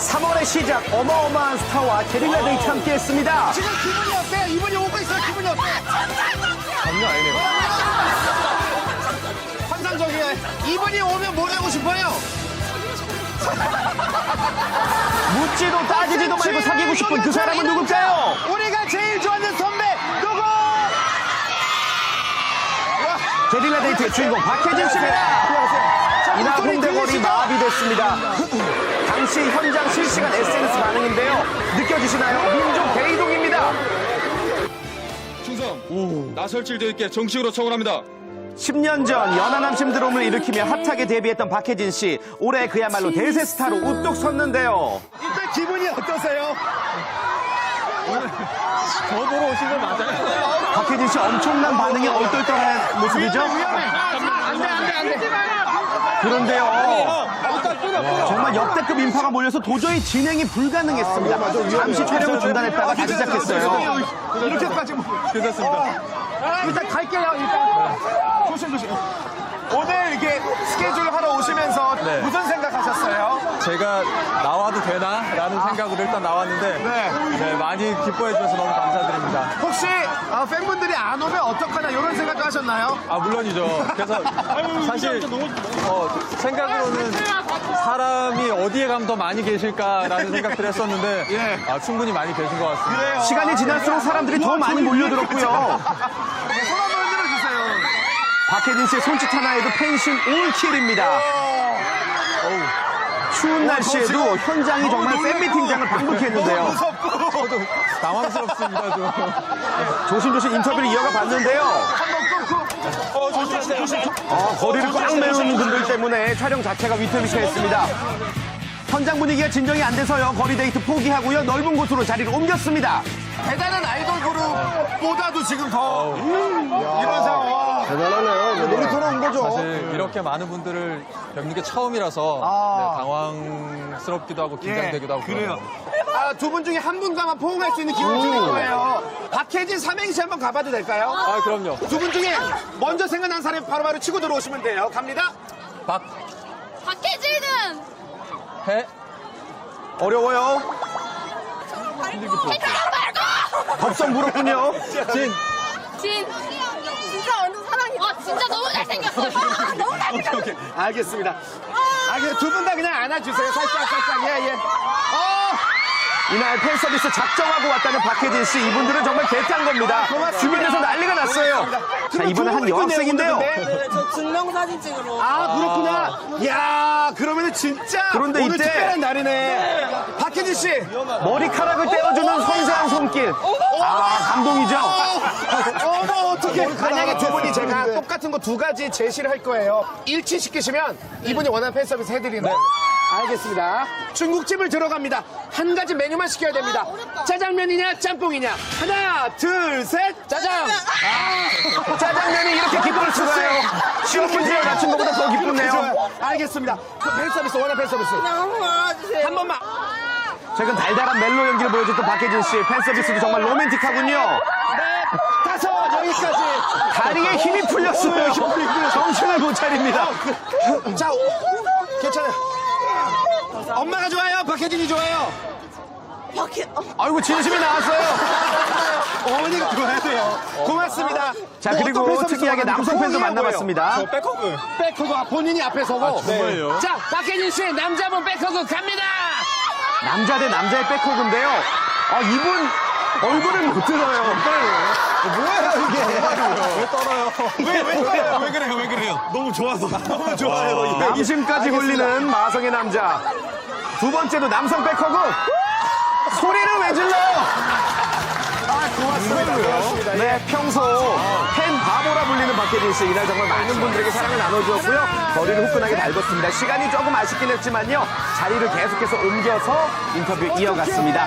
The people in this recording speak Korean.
3월의 시작 어마어마한 스타와 게릴라 데이트 함께했습니다. 지금 기분이 어때요? 이분이 오고 있어요. 기분이 어때요? 장난 아니네요. 환상적이에요. 이분이 오면 뭘 하고 싶어요? 묻지도 따지지도 말고 사귀고 싶은 그 사람은 누굴까요? 우리가 제일 좋아하는 선배 누구? 게릴라 데이트의 주인공 박혜진 씨입니다. 이날 홍대거리 마비됐습니다. 당시 현장 실시간 SNS 반응인데요. 느껴지시나요? 민족 대이동입니다. 충성 나설질 대회께 정식으로 청원합니다. 10년 전 연하남 심 드롬을 일으키며 핫하게 데뷔했던 박혜진 씨. 올해 그야말로 대세 스타로 우뚝 섰는데요. 일단 기분이 어떠세요? 박혜진 씨 엄청난 반응이 얼떨떨한 모습이죠? 안돼 안돼 안돼. 그런데요. 정말 역대급 인파가 몰려서 도저히 진행이 불가능했습니다. 잠시 촬영을 중단했다가 다시 시작했어요. 이렇게까지 뭐. 괜찮습니다. 일단 갈게요. 일단 조심 조심. 오늘 이게 스케줄 하러 오시면서 네. 무슨 생각하셨어요? 제가 나와도 되나라는 생각으로 일단 나왔는데 네. 네, 많이 기뻐해 주셔서 너무 감사드립니다. 혹시 아, 팬분들이 안 오면 어떡하나 이런 생각도 하셨나요? 아 물론이죠. 그래서 사실 어, 생각으로는 사람이 어디에 가면 더 많이 계실까라는 생각들 했었는데 예. 아, 충분히 많이 계신 것 같습니다. 시간이 지날수록 사람들이 더 많이 몰려들었고요. 손 한번 흔들어 주세요. 박혜진 씨의 손짓 하나에도 팬심 올킬입니다. 추운 날씨에도 현장이 정말 팬미팅장을 방북했는데요. 무섭고. 저도 당황스럽습니다. 좀. 조심조심 인터뷰를 이어가 봤는데요. 어, 조심하세요. 어, 거리를 꽉 메우는 분들 때문에 촬영 자체가 위태위태했습니다. 현장 분위기가 진정이 안 돼서요. 거리 데이트 포기하고요. 넓은 곳으로 자리를 옮겼습니다. 대단한 아이돌 그룹보다도 지금 더 이런 상황. 대단하네요. 놀이터로 온 거죠. 사실 이렇게 많은 분들을 뵙는 게 처음이라서 아. 네, 당황스럽기도 하고 긴장되기도 하고 그래요. 아, 두 분 중에 한 분과만 포옹할 수 있는 기회를 드릴 거예요. 박혜진 삼행시 한번 가봐도 될까요? 아 그럼요. 두 분 중에 먼저 생각난 사람이 바로바로 치고 들어오시면 돼요. 갑니다. 박, 박혜진은 해, 어려워요. 해장 말고 덥석 물었군요. 진. 진 진짜 아 진짜 너무 잘생겼어 아, 너무 잘생겼어 오케이, 알겠습니다. 아, 그냥 두분 다 그냥 안아주세요. 살짝, 살짝. 예, 예. 어, 이날 팬 서비스 작정하고 왔다는 박혜진 씨. 이분들은 정말 개탄 겁니다. 고맙습니다. 주변에서 난리가 났어요. 자, 이번엔 한 여학생인데요. 네, 저 증명사진 찍으러. 아, 그렇구나. 야 그러면은 진짜 그런데 오늘 이때- 특별한 날이네. 박혜진 씨. 머리카락을 떼어주는 섬세한 손길. 아, 감동이죠? 어머, 어떡해. 만약에 두 분이 제가 똑같은 거 두 가지 제시를 할 거예요. 일치시키시면 이분이 원하는 팬 서비스 해드리는. 알겠습니다. 중국집을 들어갑니다. 한 가지 메뉴만 시켜야 됩니다. 짜장면이냐, 짬뽕이냐. 하나, 둘, 셋, 짜장. 짜장면이 이렇게 기쁠 수가요. 쉬운 문제를 맞춘 것보다 더 기쁘네요. 알겠습니다. 팬 서비스, 원하는 팬 서비스. 한번 알아주세요. 한 번만. 최근 달달한 멜로 연기를 보여줬던 박혜진 씨. 팬 서비스도 정말 로맨틱하군요. 네, 다섯, 여기까지. 다리에 힘이 풀렸어요. 정신을 못 차립니다. 자, 괜찮아요. 엄마가 좋아요? 박혜진이 좋아요? 박혜, 어, 아이고, 진심이 나왔어요. 어머니가 좋아야 돼요. 고맙습니다. 자, 뭐 그리고 팬 서비스 특이하게 남성 팬도 만나봤습니다. 저 백허그. 백허그 아, 본인이 앞에 서고. 정말요? 자, 박혜진 씨 남자분 백허그 갑니다. 남자 대 남자의 백허그인데요. 아, 이분 얼굴을 못 들어요. 왜, 왜 그래요? 왜 그래요? 왜 그래요? 너무 좋아서. 너무 좋아요. 남심까지 걸리는 마성의 남자. 두 번째도 남성 백허그. 소리를 왜 질러? 아, 고맙습니다. 고맙습니다. 네, 평소 팬 바보라 불리는 박혜진 씨. 이날 정말 많은 분들에게 사랑을 나눠주었고요. 거리를 후끈하게 달궜습니다. 시간이 조금 아쉽긴 했지만요. 자리를 계속해서 옮겨서 인터뷰 이어갔습니다.